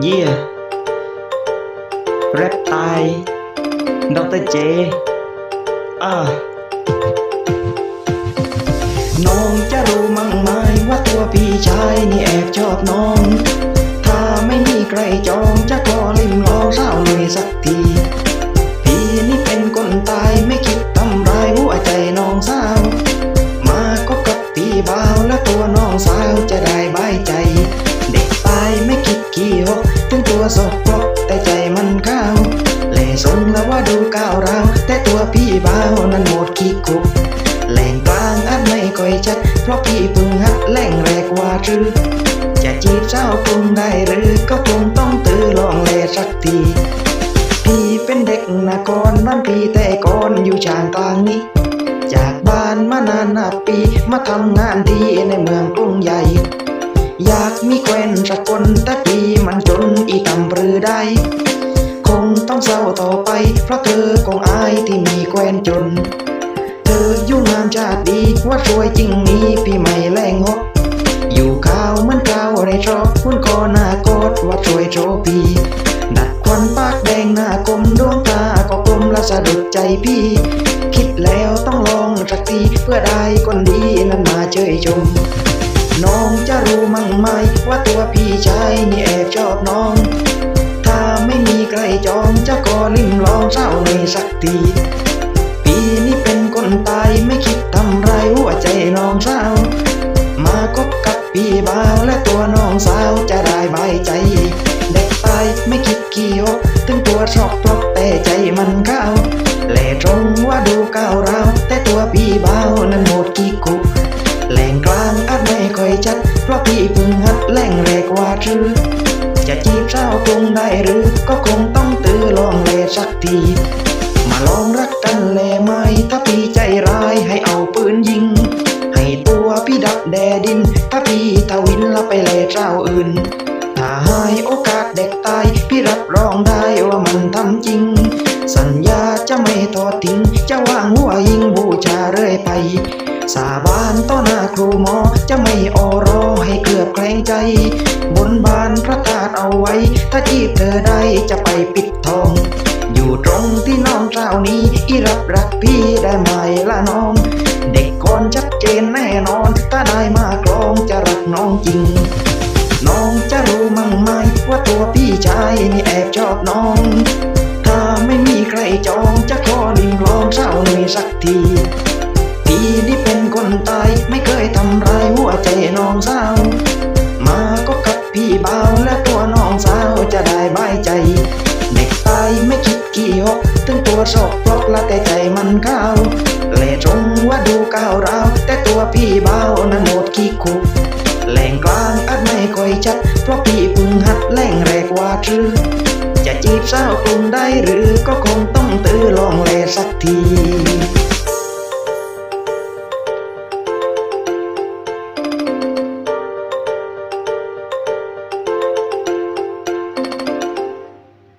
เยี่ยแรปตายดรเจอ่าน้องจะรู้มั้งไหมว่าตัวพี่ชายนี่แอบชอบน้อง ถ้าไม่มีใครจองจะขอลิมลองเศร้าหน่อยสักที พี่นี่เป็นคนตายไม่คิดทำร้ายหัวใจน้องสาว มาก็กับพี่บ่าวและตัวน้อง ค่อยชัด เพราะพี่เพึ่งหัดแหล่งแรกว่าหรือจะจีบเจ้าคงได้หรือก็คงต้องตื้อลองเลสักทีพี่เป็นเด็กนครบ้านพี่แต่ก่อนอยู่ชานกลางนี้ จากบ้านมานานนับปีมาทำงานที่ในเมืองกรุงใหญ่ อยากมีแควนสักคนแต่ปีมันจนอีตำปรือได้ คงต้องเศร้าต่อไป เพราะเธอคงอายที่มีแควนจน ออยู่งามชาติดีว่าสวยจริงนี้พี่ไม่แรงหกอยู่ข้าวเหมือนข้าวไรชอบคุณคอหน้ากดว่าสวยโชพีดัดควันปากแดงหน้ากลมดวงตาก็กลมและสะดุดใจพี่ คิดแล้วต้องลองสักทีเพื่อได้คนดีนั้นมาเชยชม น้องจะรู้มั้งไหมว่าตัวพี่ชายนี่แอบชอบน้องถ้าไม่มีใครจองจะขอลิ้มลองเศร้าในสักที พี่บ่าวและตัวน้องสาวจะได้บายใจ เด็กตายไม่คิดขี้ยกถึงตัวชอบปลอกแต่ใจมันก้าวแหล่ตรงว่าดูก้าวร้าวแต่ตัวพี่บ่าวนั้นหมดขี้คุกแหล่งกลางอาจไม่ค่อยชัด เพราะพี่พึ่งหัดแหล่งแรกว่าหรือจะจีบเจ้าคงได้หรือก็คงต้องตื้อลองเลสักที แดดิน ถ้าพี่ทวินละไปเลยเจ้าอื่นถ้าให้โอกาสเด็กตาย พี่รับรองได้ว่ามันทำจริง สัญญาจะไม่ทอดทิ้ง จะวางหัวยิงบูชาเรื่อยไป สาบานต่อหน้าครูหมอจะไม่ออรอให้เกือบแกล้งใจ บนบานพระธาตุเอาไว้ ถ้าจีบเธอได้จะไปปิดทอง อยู่ตรงที่น้องเจ้านี้ อีรับรักพี่ได้ไหมล่ะน้อง เด็กก่อนชัดเจนแน่นอน น้องจริง น้องจะรู้มั้งไหมว่าตัวพี่ชายนี่แอบชอบน้อง ถ้าไม่มีใครจองจะขอลิ้มลองเศร้าหน่อยสักทีพี่นี่เป็นคนตายไม่เคยทำร้ายหัวใจน้องสาวมาก็กับพี่เบาและตัวน้องสาวจะได้บายใจ เด็กตายไม่คิดกี่หกถึงตัวชอบปลอกละแต่ใจมันก้าวเล่ตรงว่าดูก้าวร้าวแต่ตัวพี่เบานั้นหมดขี้คุก แหล่งกลางอาจไม่ค่อยชัด เพราะพี่พึ่งหัดแหล่งแรกว่าหรือจะจีบสาวกลุ่มได้หรือก็คงต้องตื้อลองแลสักที